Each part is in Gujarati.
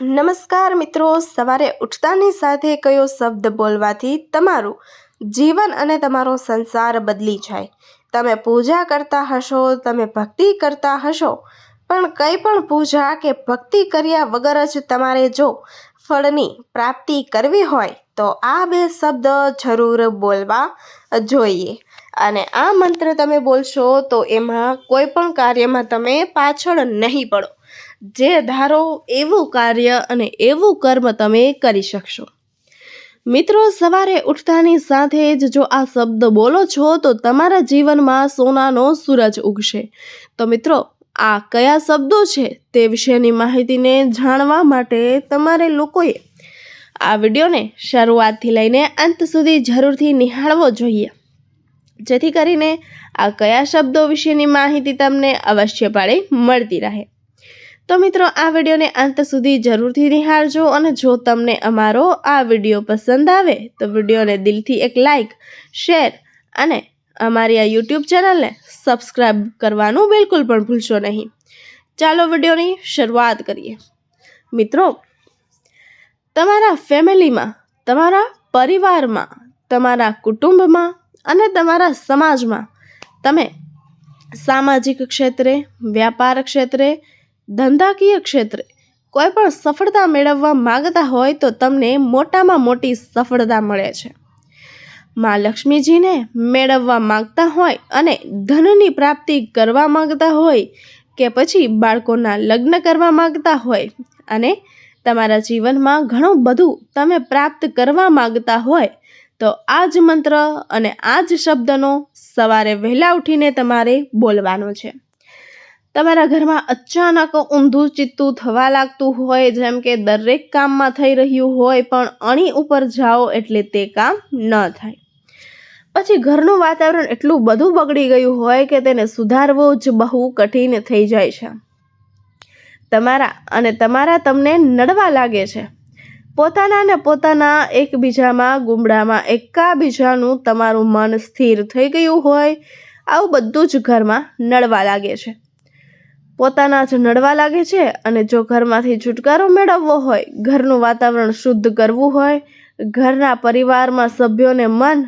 નમસ્કાર મિત્રો, સવારે ઉઠતાની સાથે કયો શબ્દ બોલવાથી તમારું જીવન અને તમારો સંસાર બદલી જાય. તમે પૂજા કરતા હશો, તમે ભક્તિ કરતા હશો, પણ કંઈ પણ પૂજા કે ભક્તિ કર્યા વગર જ તમારે જો ફળની પ્રાપ્તિ કરવી હોય, તો આ બે શબ્દ જરૂર બોલવા જોઈએ. અને આ મંત્ર તમે બોલશો તો એમાં કોઈ પણ કાર્યમાં તમે પાછળ નહીં પડો. જે ધારો એવું કાર્ય અને એવું કર્મ તમે કરી શકશો. મિત્રો, સવારે ઉઠતાની સાથે જ જો આ શબ્દ બોલો છો, તો તમારા જીવનમાં સોનાનો સૂરજ ઉગશે. તો મિત્રો, આ કયા શબ્દો છે તે વિશેની માહિતીને જાણવા માટે તમારે લોકોએ આ વિડીયોને શરૂઆતથી લઈને અંત સુધી જરૂરથી નિહાળવો જોઈએ. જેથી કરીને આ કયા શબ્દો વિશેની માહિતી તમને અવશ્યપણે મળતી રહે. તો મિત્રો, આ વિડીયોને અંત સુધી જરૂરથી નિહાળજો અને જો તમને અમારો આ વીડિયો પસંદ આવે, તો વિડીયોને દિલથી એક લાઈક, શેર અને અમારી આ યુટ્યુબ ચેનલને સબસ્ક્રાઈબ કરવાનું બિલકુલ પણ ભૂલશો નહીં. ચાલો વિડીયોની શરૂઆત કરીએ. મિત્રો, તમારા ફેમિલીમાં, તમારા પરિવારમાં, તમારા કુટુંબમાં અને તમારા સમાજમાં તમે સામાજિક ક્ષેત્રે, વ્યાપાર ક્ષેત્રે ધંધાકીય ક્ષેત્રે કોઈ પણ સફળતા મેળવવા માગતા હોય તો તમને મોટામાં મોટી સફળતા મળે છે. મા લક્ષ્મીજીને મેળવવા માગતા હોય અને ધનની પ્રાપ્તિ કરવા માગતા હોય કે પછી બાળકોના લગ્ન કરવા માગતા હોય અને તમારા જીવનમાં ઘણું બધું તમે પ્રાપ્ત કરવા માગતા હોય તો આ જ મંત્ર અને આ જ શબ્દનો સવારે વહેલા ઉઠીને તમારે બોલવાનો છે. તમારા ઘરમાં અચાનક ઊંધું ચિત્તું થવા લાગતું હોય, જેમ કે દરેક કામમાં થઈ રહ્યું હોય, પણ અણી ઉપર જાઓ એટલે તે કામ ન થાય. પછી ઘરનું વાતાવરણ એટલું બધું બગડી ગયું હોય કે તેને સુધારવું જ બહુ કઠિન થઈ જાય છે. તમારા અને તમારા તમને નડવા લાગે છે. પોતાના ને પોતાના એકબીજામાં ગુમડામાં એકાબીજાનું તમારું મન સ્થિર થઈ ગયું હોય, આવું બધું જ ઘરમાં નડવા લાગે છે. પોતાના જ નડવા લાગે છે અને જો ઘરમાંથી છુટકારો મેળવવો હોય, ઘરનું વાતાવરણ શુદ્ધ કરવું હોય, ઘરના પરિવારમાં સભ્યોને મન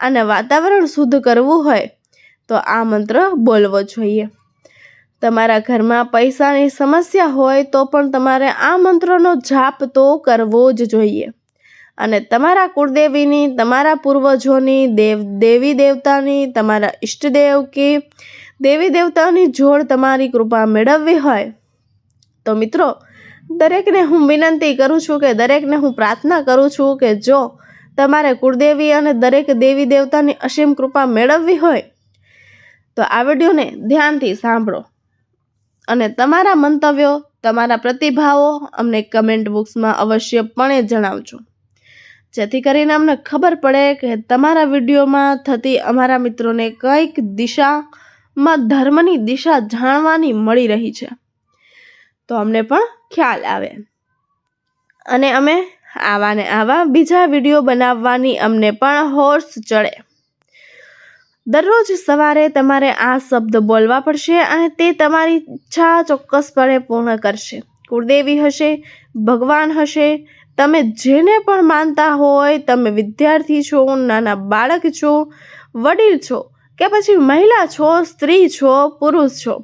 અને વાતાવરણ શુદ્ધ કરવું હોય, તો આ મંત્ર બોલવો જોઈએ. તમારા ઘરમાં પૈસાની સમસ્યા હોય તો પણ તમારે આ મંત્રનો જાપ તો કરવો જ જોઈએ. અને તમારા કુળદેવીની, તમારા પૂર્વજોની દેવ દેવી દેવતાની તમારા ઈષ્ટદેવ કે દેવી દેવતાની જોડ તમારી કૃપા મેળવવી હોય. તો મિત્રો, દરેકને હું વિનંતી કરું છું કે દરેકને હું પ્રાર્થના કરું છું કે જો તમારે કુળદેવી અને દરેક દેવી દેવતાની અસીમ કૃપા મેળવવી હોય, તો આ વિડીયોને ધ્યાનથી સાંભળો. અને તમારા મંતવ્યો, તમારા પ્રતિભાવો અમને કમેન્ટ બોક્સમાં અવશ્યપણે જણાવજો. જેથી કરીને અમને ખબર પડે કે તમારા વિડીયોમાં થતી અમારા મિત્રોને કંઈક દિશા માં ધર્મની દિશા જાણવાની મળી રહી છે. તો અમને પણ ખ્યાલ આવે. અને અમે આવા ને આવા બીજા વીડિયો બનાવવાની અમને પણ હોર્સ ચડે. દરરોજ સવારે તમારે આ શબ્દ બોલવા પડશે અને તે તમારી ઈચ્છા ચોક્કસપણે પૂર્ણ કરશે. કુળદેવી હશે, ભગવાન હશે, તમે જેને પણ માનતા હોય, તમે વિદ્યાર્થી છો, નાના બાળક છો, વડીલ છો કે પછી મહિલા છો, સ્ત્રી છો, પુરુષ છો,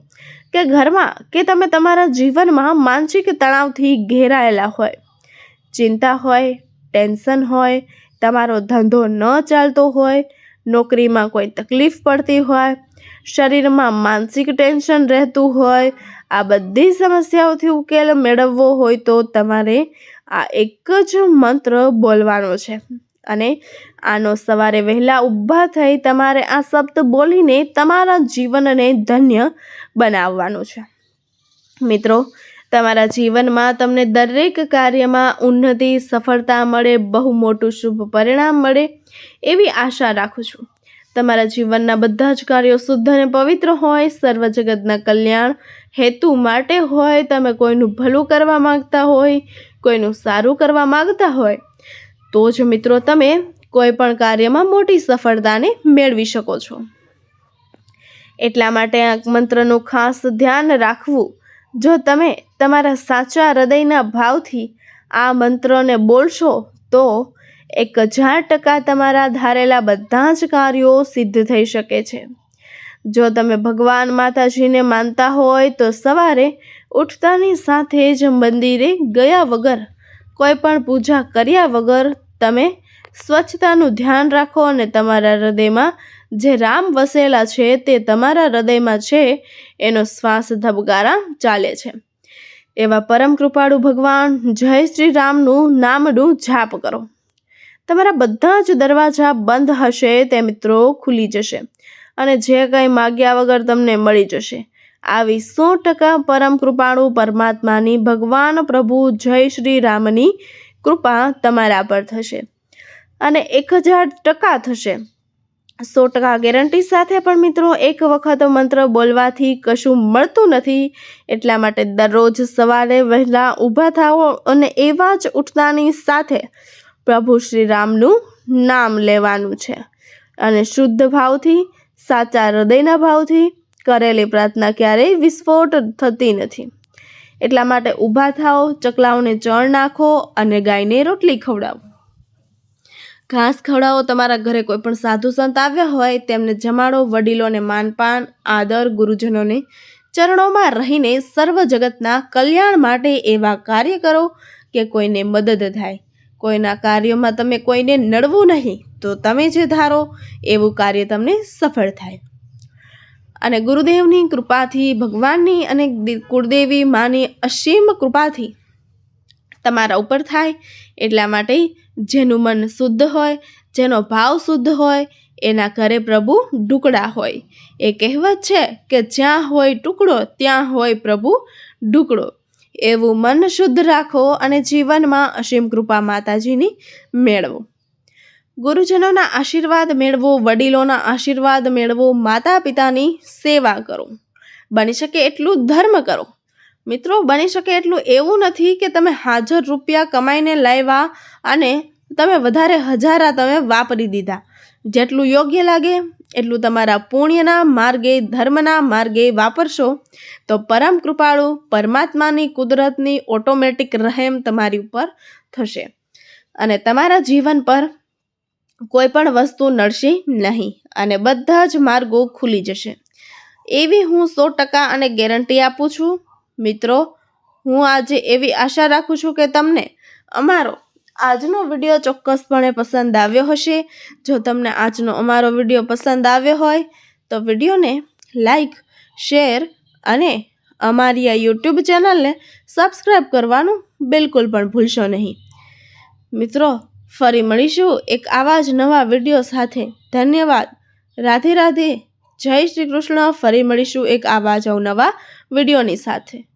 કે ઘરમાં, કે તમે તમારા જીવનમાં માનસિક તણાવથી ઘેરાયેલા હોય. ચિંતા હોય, ટેન્શન હોય, તમારો ધંધો ન ચાલતો હોય, નોકરીમાં કોઈ તકલીફ પડતી હોય, શરીરમાં માનસિક ટેન્શન રહેતું હોય, આ બધી સમસ્યાઓથી ઉકેલ મેળવવો હોય તો તમારે આ એક જ મંત્ર બોલવાનો છે. અને આનો સવારે વહેલા ઊભા થઈ તમારે આ શબ્દ બોલીને તમારા જીવનને ધન્ય બનાવવાનું છે. મિત્રો, તમારા જીવનમાં તમને દરેક કાર્યમાં ઉન્નતિ, સફળતા મળે, બહુ મોટું શુભ પરિણામ મળે એવી આશા રાખું છું. તમારા જીવનના બધા જ કાર્યો શુદ્ધ અને પવિત્ર હોય, સર્વ જગતના કલ્યાણ હેતુ માટે હોય, તમે કોઈનું ભલું કરવા માગતા હોય, કોઈનું સારું કરવા માગતા હોય, તો જ મિત્રો તમે કોઈ પણ કાર્યમાં મોટી સફળતાને મેળવી શકો છો. એટલા માટે આ મંત્રનું ખાસ ધ્યાન રાખવું. જો તમે તમારા સાચા હૃદયના ભાવથી આ મંત્રને બોલશો, તો એક હજાર ટકા તમારા ધારેલા બધા જ કાર્યો સિદ્ધ થઈ શકે છે. જો તમે ભગવાન માતાજીને માનતા હોય, તો સવારે ઉઠતાની સાથે જ મંદિરે ગયા વગર, કોઈ પણ પૂજા કર્યા વગર તમે સ્વચ્છતાનું ધ્યાન રાખો અને તમારા હૃદયમાં જે રામ વસેલા છે તે તમારા હૃદયમાં છે, એનો શ્વાસ ધબકારા ચાલે છે. એવા પરમ કૃપાળુ ભગવાન, જય શ્રી રામનું નામનું જાપ કરો. તમારા બધા જ દરવાજા બંધ હશે તે મિત્રો ખુલી જશે અને જે કંઈ માગ્યા વગર તમને મળી જશે. આવી સો ટકા પરમ કૃપાળુ પરમાત્માની ભગવાન પ્રભુ જય શ્રી રામની કૃપા તમારા પર થશે. અને એક હજાર ટકા થશે. સો ટકા ગેરંટી સાથે પણ મિત્રો, એક વખત મંત્ર બોલવાથી કશું મળતું નથી. એટલા માટે દરરોજ સવારે વહેલા ઊભા થાઓ અને એવા જ ઉઠતાની સાથે પ્રભુ શ્રી રામનું નામ લેવાનું છે. અને શુદ્ધ ભાવથી, સાચા હૃદયના ભાવથી કરેલી પ્રાર્થના ક્યારેય વિસ્ફોટ થતી નથી. એટલા માટે ઊભા થાઓ, ચકલાઓને ચણ નાખો અને ગાયને રોટલી ખવડાવો. ઘાસ ખવડાવો, તમારા ઘરે કોઈ પણ સાધુ સંત આવ્યા હોય, તેમને જમાડો, વડીલોને માનપાન, આદર ગુરુજનોને ચરણોમાં રહીને સર્વ જગતના કલ્યાણ માટે એવા કાર્ય કરો કે કોઈને મદદ થાય. કોઈના કાર્યોમાં તમે કોઈને નડવું નહીં, તો તમે જે ધારો, એવું કાર્ય તમને સફળ થાય. અને ગુરુદેવની કૃપાથી, ભગવાનની અને કુળદેવી માની અસીમ કૃપાથી તમારા ઉપર થાય. એટલા માટે જેનું મન શુદ્ધ હોય, જેનો ભાવ શુદ્ધ હોય, એના ઘરે પ્રભુ ઢુકડા હોય. એ કહેવત છે કે જ્યાં હોય ટુકડો, ત્યાં હોય પ્રભુ ઢુકડો. એવું મન શુદ્ધ રાખો અને જીવનમાં અસીમ કૃપા માતાજીની મેળવો. ગુરુજનોના આશીર્વાદ મેળવો, વડીલોના આશીર્વાદ મેળવો માતા પિતાની સેવા કરો. બની શકે એટલું ધર્મ કરો. મિત્રો, બની શકે એટલું એવું નથી કે તમે હાજર રૂપિયા કમાઈને લાવ્યા અને તમે વધારે હજારા તમે વાપરી દીધા. જેટલું યોગ્ય લાગે, એટલું તમારા પુણ્યના માર્ગે, ધર્મના માર્ગે વાપરશો. તો પરમ કૃપાળુ પરમાત્માની કુદરતની ઓટોમેટિક રહેમ તમારી ઉપર થશે. અને તમારા જીવન પર કોઈ પણ વસ્તુ નડશે નહીં અને બધા જ માર્ગો ખુલી જશે. એવી હું સો ટકા અને ગેરંટી આપું છું. મિત્રો, હું આજે એવી આશા રાખું છું કે તમને અમારો આજનો વીડિયો ચોક્કસપણે પસંદ આવ્યો હશે. જો તમને આજનો અમારો વીડિયો પસંદ આવ્યો હોય, તો વિડીયોને લાઈક, શેર અને અમારી આ યુટ્યુબ ચેનલને સબસ્ક્રાઈબ કરવાનું બિલકુલ પણ ભૂલશો નહીં. મિત્રો, ફરી મળીશું એક આવા જ નવા વીડિયો સાથે. ધન્યવાદ. રાધે રાધે. જય શ્રી કૃષ્ણ. ફરી મળીશું એક આવા જ નવા વિડીયોની સાથે.